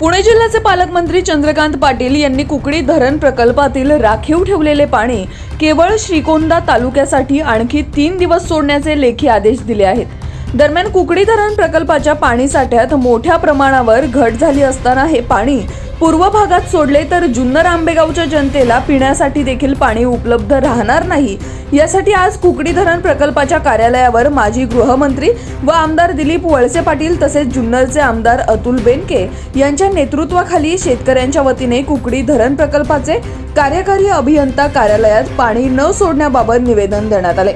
पुणे जिल्ह्याचे पालकमंत्री चंद्रकांत पाटील यांनी कुकडी धरण प्रकल्पातील राखीव ठेवलेले पाणी केवळ श्रीकोंदा तालुक्यासाठी आणखी तीन दिवस सोडण्याचे लेखी आदेश दिले आहेत. दरम्यान कुकडी धरण प्रकल्पाच्या पाणीसाठ्यात मोठ्या प्रमाणावर घट झाली असताना हे पाणी पूर्व भागात सोडले तर जुन्नर आंबेगावच्या जनतेला पिण्यासाठी देखील पाणी उपलब्ध राहणार नाही. यासाठी आज कुकडी धरण प्रकल्पाच्या कार्यालयावर माजी गृहमंत्री व आमदार दिलीप वळसे पाटील तसेच जुन्नरचे आमदार अतुल बेनके यांच्या नेतृत्वाखाली शेतकऱ्यांच्या वतीने कुकडी धरण प्रकल्पाचे कार्यकारी अभियंता कार्यालयात पाणी न सोडण्याबाबत निवेदन देण्यात आले.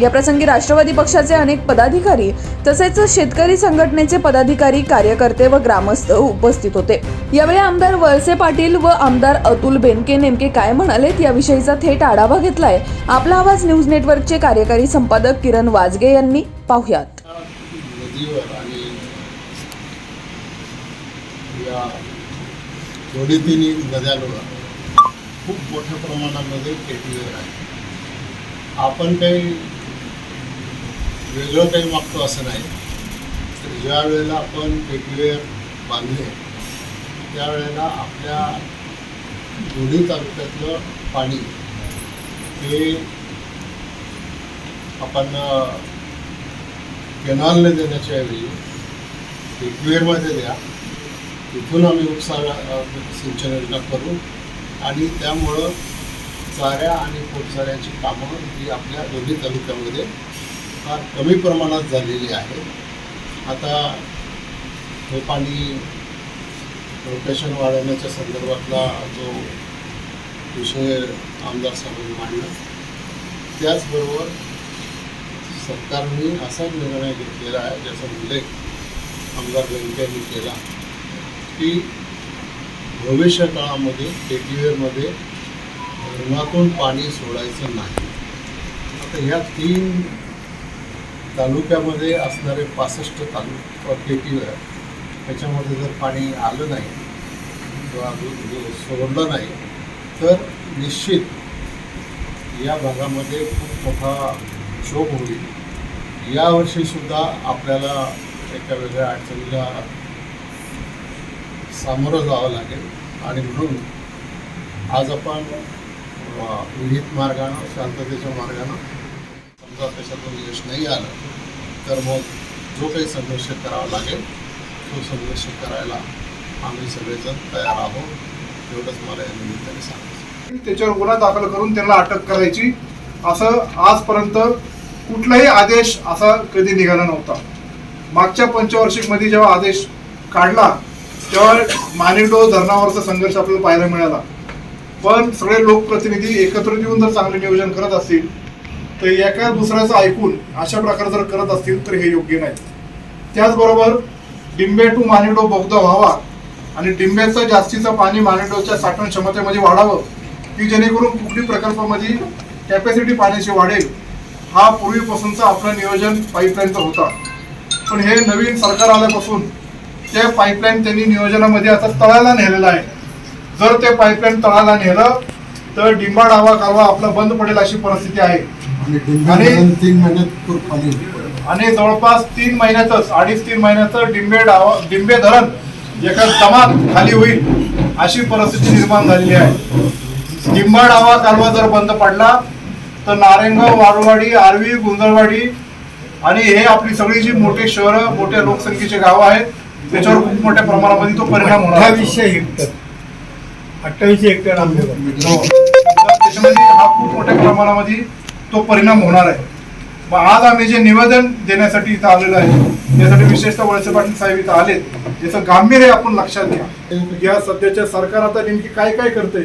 याप्रसंगी राष्ट्रवादी पक्षाचे अनेक पदाधिकारी तसेच शेतकरी संघटनेचे पदाधिकारी कार्यकर्ते व ग्रामस्थ उपस्थित होते. यावेळी आमदार वळसे पाटील व आमदार अतुल बेनके नेमके काय म्हणालेत याविषयीचा थेट आढावा घेतलाय. आपला आवाज न्यूज नेटवर्कचे कार्यकारी संपादक किरण वाजगे यांनी. पाहुयात. नद्यांवर खूप मोठ्या प्रमाणामध्ये आहे आपण काही वेगळं काही मागतो असं नाही. तर ज्या वेळेला आपण पेटीवेर बांधले त्यावेळेला आपल्या दोन्ही तालुक्यातलं पाणी हे आपण अं, केनालने देण्याच्या ऐवजी पेटीवेरमध्ये द्या. तिथून आम्ही उपसा सिंचन योजना करू आणि त्यामुळं चाऱ्या आणि पोटचाऱ्याची कामं ही आपल्या दोन्ही तालुक्यामध्ये फार कमी प्रमाणात झालेली आहे. आता हे पाणी रोटेशन वाढवण्याच्या संदर्भातला जो विषय आमदार साहेबांनी मांडला त्याचबरोबर सरकारने असा निर्णय घेतलेला आहे ज्याचा उल्लेख आमदार व्यंकय्यांनी केला की भविष्य काळामध्ये पेटीवेरमध्ये धरणातून पाणी सोडायचं नाही. आता ह्या तीन तालुक्यामध्ये असणारे पासष्ट तालुका त्याच्यामध्ये जर पाणी आलं नाही किंवा सोडलं नाही तर निश्चित या भागामध्ये खूप मोठा शोभ होईल. यावर्षीसुद्धा आपल्याला एका वेगळ्या अडचणीला सामोरं जावं लागेल. आणि म्हणून आज आपण विहित मार्गानं शांततेच्या मार्गानं किंवा कशातून यश नाही आलं तर मग जो काही संघर्ष करावा लागेल तो संघर्ष करायला आम्ही सगळेजण तयार आहोत एवढंच मला या निमित्ताने सांगायचं. त्याच्यावर गुन्हा दाखल करून त्यांना अटक करायची. असं आजपर्यंत कुठलाही आदेश असा कधी निघाला नव्हता. मागच्या पंचवार्षिकमध्ये जेव्हा आदेश काढला तेव्हा मानिडो धरणावरचा संघर्ष आपल्याला पाहायला मिळाला. पण सगळे लोकप्रतिनिधी एकत्र येऊन जर चांगले नियोजन करत असतील तर एका दुसऱ्याचं ऐकून अशा प्रकारे जर करत असतील तर हे योग्य नाही. त्याचबरोबर डिंबे टू मानेडो बोगदा व्हावा आणि डिंब्याचं जास्तीचं पाणी मानेडोच्या साठवण क्षमतेमध्ये वाढावं की जेणेकरून कुठली प्रकल्पामध्ये कॅपॅसिटी पाण्याची वाढेल हा पूर्वीपासूनचा आपलं नियोजन पाईपलाईनचा होता. पण हे नवीन सरकार आल्यापासून ते पाईपलाईन त्यांनी नियोजनामध्ये आता तळाला नेलेलं आहे. जर ते पाईपलाईन तळाला नेलं तर डिंबा डावा कालवा आपला बंद पडेल अशी परिस्थिती आहे. आणि तीन महिन्यात. आणि जवळपास तीन महिन्यातच अडीच तीन महिन्याचं डिंबे डावा डिंबे धरण एका दमात खाली होईल अशी परिस्थिती निर्माण झालेली आहे डिंबा डावा कालवा जर बंद पडला तर नारायणगाव वारुवाडी आरवी गुंजळवाडी आणि हे आपली सगळी जी मोठे शहरं मोठ्या लोकसंख्येचे गावं आहेत त्याच्यावर खूप मोठ्या प्रमाणामध्ये तो परिणाम होणार. अठ्ठावीसशे हेक्टर अठ्ठावीसशे हेक्टर आंबे हो. त्याच्यामध्ये हा खूप मोठ्या प्रमाणामध्ये तो परिणाम होणार आहे. मग आज आम्ही जे निवेदन देण्यासाठी इथं आलेलो आहे त्यासाठी विशेषतः वळसे पाटील साहेब इथं आलेत. याचं गांभीर्य आपण लक्षात घ्या. या सध्याच्या सरकार आता नेमकी काय काय करते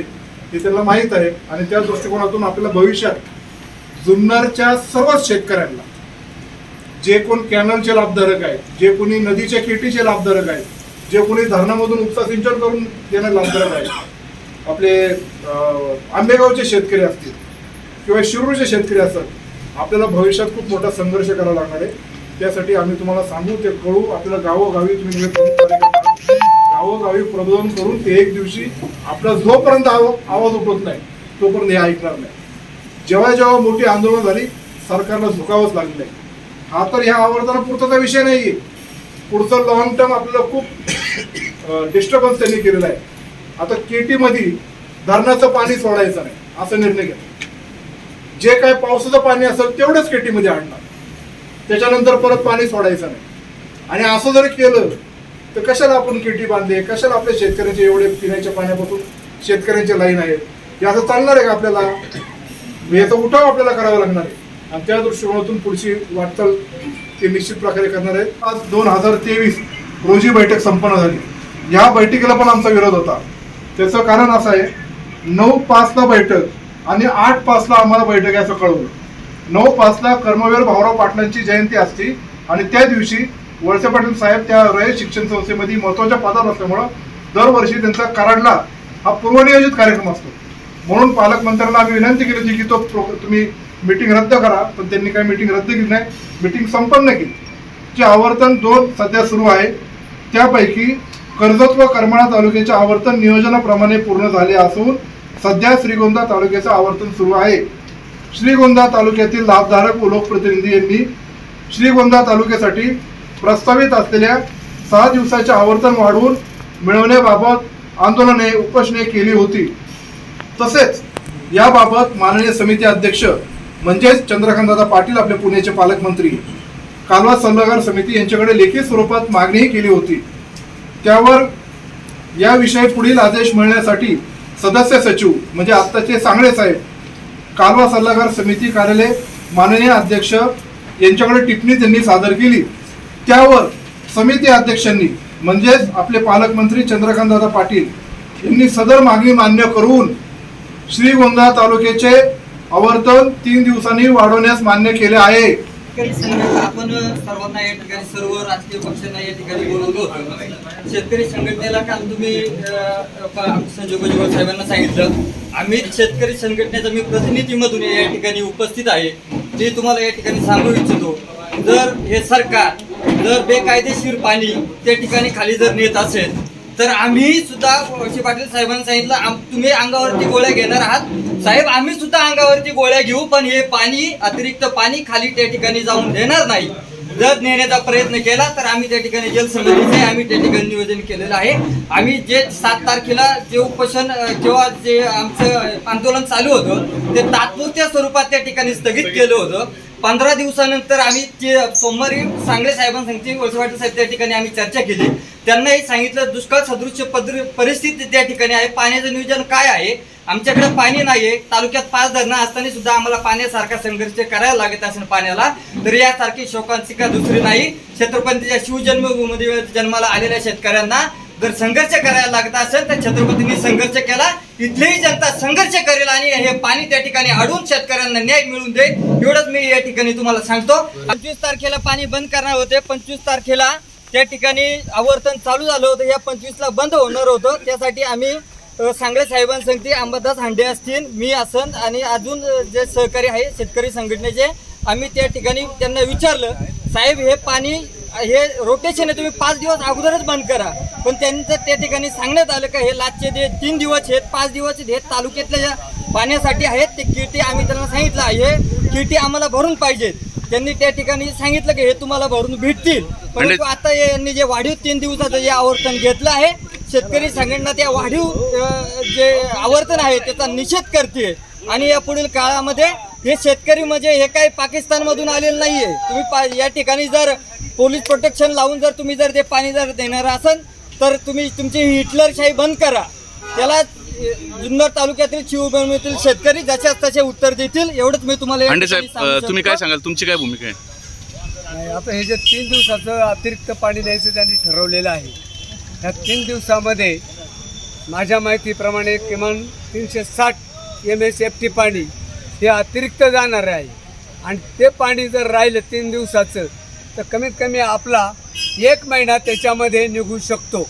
हे त्याला माहीत आहे आणि त्या दृष्टिकोनातून आपल्याला भविष्यात जुन्नरच्या सर्वच शेतकऱ्यांना जे कोण कॅनलचे लाभधारक आहेत जे कोणी नदीच्या केटीचे लाभधारक आहेत जे कोणी धरणामधून उपसा सिंचन करून देणं लाभधारक आहेत आपले आंबेगावचे शेतकरी असतील किंवा शिरूरचे शेतकरी असतात आपल्याला भविष्यात खूप मोठा संघर्ष करावा लागणार आहे. त्यासाठी आम्ही तुम्हाला सांगू ते कळू आपल्याला गावोगावी तुम्ही गावोगावी प्रबोधन करून ते एक दिवशी आपला जोपर्यंत आवाज उठवत नाही तोपर्यंत हे ऐकणार नाही. जेव्हा जेव्हा मोठी आंदोलन झाली सरकारला झुकावंच लागलं आहे हा तर ह्या आवर्तना पुरताचा विषय नाही आहे पुढचं लॉंग टर्म आपल्याला खूप डिस्टर्बन्स त्यांनी केलेला आहे. आता केटीमध्ये धरणाचं पाणी सोडायचं नाही असा निर्णय घेतला. जे काय पावसाचं पाणी असेल तेवढंच केटीमध्ये आणणार. त्याच्यानंतर परत पाणी सोडायचं नाही. आणि असं जर केलं तर कशाला आपण केटी बांधले? कशाला आपल्या शेतकऱ्यांचे एवढे पिण्याच्या पाण्यापासून शेतकऱ्यांचे लाईन आहेत? हे असं चालणार आहे का आपल्याला? याचा उठाव आपल्याला करावा लागणार आहे. आणि त्या दृष्टिकोनातून पुढची वाटचाल ते निश्चित प्रकारे करणार आहेत. आज दोन हजार तेवीस रोजी बैठक संपन्न झाली. या बैठकीला पण आमचा विरोध होता. त्याचं कारण असं आहे नऊ पाचला बैठक आणि आठ पाचला आम्हाला बैठक आहे असं कळवलं. नऊ पाचला कर्मवीर भाऊराव पाटलांची जयंती असते आणि त्या दिवशी वळसे पाटील साहेब त्या रयत शिक्षण संस्थेमध्ये महत्त्वाच्या पदावर असल्यामुळं दरवर्षी त्यांचा कराडला हा पूर्वनियोजित कार्यक्रम असतो. म्हणून पालकमंत्र्यांना आम्ही विनंती केली होती की तो तुम्ही मीटिंग रद्द करा पण त्यांनी काही मीटिंग रद्द केली नाही. मीटिंग संपन्न केली. जे आवर्तन दोन सध्या सुरू आहे त्यापैकी कर्जत व करमाळा तालुक्याचे आवर्तन नियोजनाप्रमाणे पूर्ण झाले असून सध्या श्रीगोंदा तालुक्याचं आवर्तन सुरू आहे. श्रीगोंदा तालुक्यातील लाभधारक व लोकप्रतिनिधी यांनी श्रीगोंदा तालुक्यासाठी प्रस्तावित असलेल्या सहा दिवसाचे आवर्तन वाढवून मिळवण्याबाबत आंदोलने उपोषणे केली होती. तसेच याबाबत माननीय समिती अध्यक्ष म्हणजेच चंद्रकांतदादा पाटील आपले पुण्याचे पालकमंत्री कालवा सल्लागार समिती यांच्याकडे लेखी स्वरूपात मागणीही केली होती. त्यावर याविषयी पुढील आदेश मिळण्यासाठी सदस्य सचिव म्हणजे आत्ताचे सांगळे साहेब कालवा सल्लागार समिती कार्यालय माननीय अध्यक्ष यांच्याकडे टिप्पणी त्यांनी सादर केली. त्यावर समिती अध्यक्षांनी म्हणजेच आपले पालकमंत्री चंद्रकांतदादा पाटील यांनी सदर मागणी मान्य करून श्रीगोंदा तालुक्याचे आवर्तन तीन दिवसांनी वाढवण्यास मान्य केले आहे. आपण सर्वांना या ठिकाणी सर्व राजकीय पक्षांना या ठिकाणी बोलवलं शेतकरी संघटनेला काल तुम्ही अं, संजय साहेबांना सांगितलं. आम्ही शेतकरी संघटनेचा मी प्रतिनिधीमधून या ठिकाणी उपस्थित आहे. ते तुम्हाला या ठिकाणी सांगू इच्छितो जर हे सरकार जर बेकायदेशीर पाणी त्या ठिकाणी खाली जर नेत असेल तर आम्ही सुद्धा पाटील साहेबांनी सांगितलं तुम्ही अंगावरती गोळ्या घेणार आहात. साहेब आम्ही सुद्धा अंगावरती गोळ्या घेऊ पण हे पाणी अतिरिक्त पाणी खाली त्या ठिकाणी जाऊन देणार नाही. जर नेण्याचा प्रयत्न केला तर आम्ही त्या ठिकाणी जलसमितीचे आम्ही त्या ठिकाणी नियोजन केलेलं आहे. आम्ही जे सात तारखेला जे उपोषण किंवा जे आमचं आंदोलन चालू होतं ते तात्पुरत्या स्वरूपात त्या ठिकाणी स्थगित केलं होतं. पंधरा दिवसानंतर आम्ही सोमवारी सांगले साहेबांसाठी वळसे पाटील साहेब त्या ठिकाणी आम्ही चर्चा केली. त्यांनाही सांगितलं दुष्काळ सदृश्य पद्र परिस्थिती त्या ठिकाणी आहे. पाण्याचं नियोजन काय आहे? आमच्याकडे पाणी नाही आहे तालुक्यात पाच धरणं असताना सुद्धा आम्हाला पाण्यासारखा संघर्ष करायला लागत असेल पाण्याला तर यासारखी शोकांची का दुसरी नाही. छत्रपतीच्या शिवजन्मभूमीमध्ये जन्माला आलेल्या शेतकऱ्यांना जर संघर्ष करायला लागत असेल तर छत्रपतींनी संघर्ष केला इथलीही जनता संघर्ष करेल आणि हे पाणी त्या ठिकाणी अडवून शेतकऱ्यांना न्याय मिळून देईल एवढंच मी या ठिकाणी तुम्हाला सांगतो. पंचवीस तारखेला पाणी बंद करणार होते पंचवीस तारखेला त्या ठिकाणी आवर्तन चालू झालं होतं या पंचवीसला बंद होणार होतं. त्यासाठी आम्ही सांगले सांगळे साहेबांसंगती अंबादास हांडे असतील मी असन आणि अजून जे सहकारी आहे शेतकरी संघटनेचे आम्ही त्या ठिकाणी त्यांना विचारलं साहेब हे पाणी हे रोटेशन आहे तुम्ही पाच दिवस अगोदरच बंद करा. पण त्यांचं त्या ठिकाणी सांगण्यात आलं का हे लाचचे जे तीन दिवस आहेत पाच दिवस आहेत, हे तालुक्यातल्या ज्या पाण्यासाठी आहेत ते किटी आम्ही त्यांना सांगितलं हे किटी आम्हाला भरून पाहिजेत त्यांनी त्या ठिकाणी सांगितलं की हे तुम्हाला भरून भेटतील. परंतु आता यांनी जे वाढीव तीन दिवसाचं जे आवर्तन घेतलं आहे शेतकरी संघटना त्या वाढीव जे आवर्तन आहे त्याचा निषेध करते. आणि या पुढील काळामध्ये हे शेतकरी म्हणजे हे काही पाकिस्तानमधून आलेलं नाहीये. तुम्ही पा या ठिकाणी जर पोलीस प्रोटेक्शन लावून जर तुम्ही जर ते पाणी जर देणार असाल तर तुम्ही तुमची हिटलरशाही बंद करा. त्याला जुन्नर तालुक्यातील शिवभूमीतील शेतकरी जशाच तसे उत्तर देतील एवढंच मी तुम्हाला हांडे साहेब तुम्ही काय. सांगाल? तुमची काय भूमिका आहे? नाही, आता हे जे तीन दिवसाचं अतिरिक्त पाणी द्यायचं त्यांनी ठरवलेलं आहे ह्या तीन दिवसामध्ये माझ्या माहितीप्रमाणे किमान तीनशे साठ एम एस एफ टी पाणी हे अतिरिक्त जाणार आहे. आणि ते पाणी जर राहिलं तीन दिवसाचं तर कमीत कमी आपला एक महिना त्याच्यामध्ये निघू शकतो.